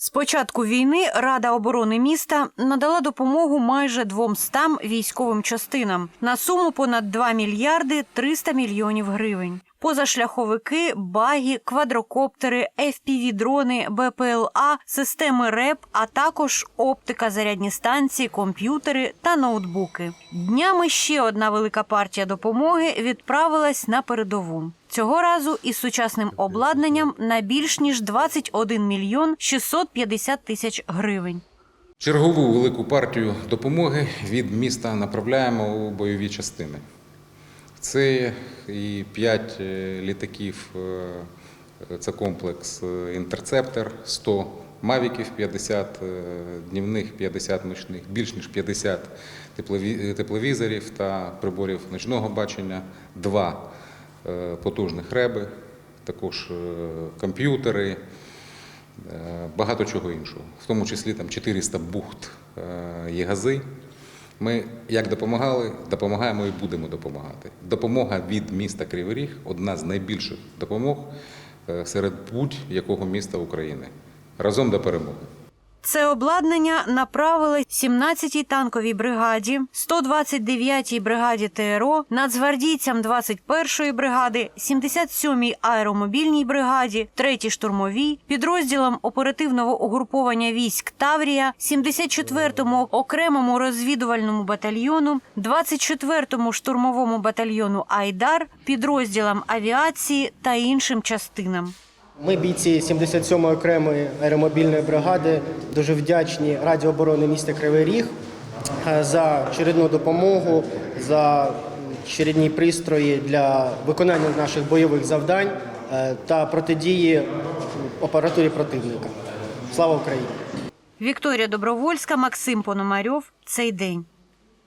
З початку війни Рада оборони міста надала допомогу майже 200 військовим частинам на суму понад 2 мільярди 300 мільйонів гривень. Позашляховики, баги, квадрокоптери, FPV-дрони, БПЛА, системи РЕП, а також оптика, зарядні станції, комп'ютери та ноутбуки. Днями ще одна велика партія допомоги відправилась на передову. Цього разу із сучасним обладнанням на більш ніж 21 мільйон 650 тисяч гривень. Чергову велику партію допомоги від міста направляємо у бойові частини. Це і 5 літаків, е, це комплекс е, інтерцептор, 100 мавіків, 50 е, днівних, 50 ночних, більш ніж 50 тепловізорів та приборів ночного бачення, 2 потужних реби, також е, комп'ютери, Е, багато чого іншого, в тому числі там 400 бухт е, є гази. Ми як допомагали, допомагаємо і будемо допомагати. Допомога від міста Кривий Ріг одна з найбільших допомог е, серед будь-якого міста України. Разом до перемоги. Це обладнання направили 17-й танковій бригаді, 129-й бригаді ТРО, нацгвардійцям 21-ї бригади, 77-й аеромобільній бригаді, 3-й штурмовій, підрозділам оперативного угруповання військ Таврія, 74-му окремому розвідувальному батальйону, 24-му штурмовому батальйону Айдар, підрозділам авіації та іншим частинам. Ми, бійці 77-ї окремої аеромобільної бригади, дуже вдячні Раді оборони міста Кривий Ріг е, за чередну допомогу, за чередні пристрої для виконання наших бойових завдань е, та протидії опературі противника. Слава Україні! Вікторія Добровольська, Максим Пономарьов. Цей день.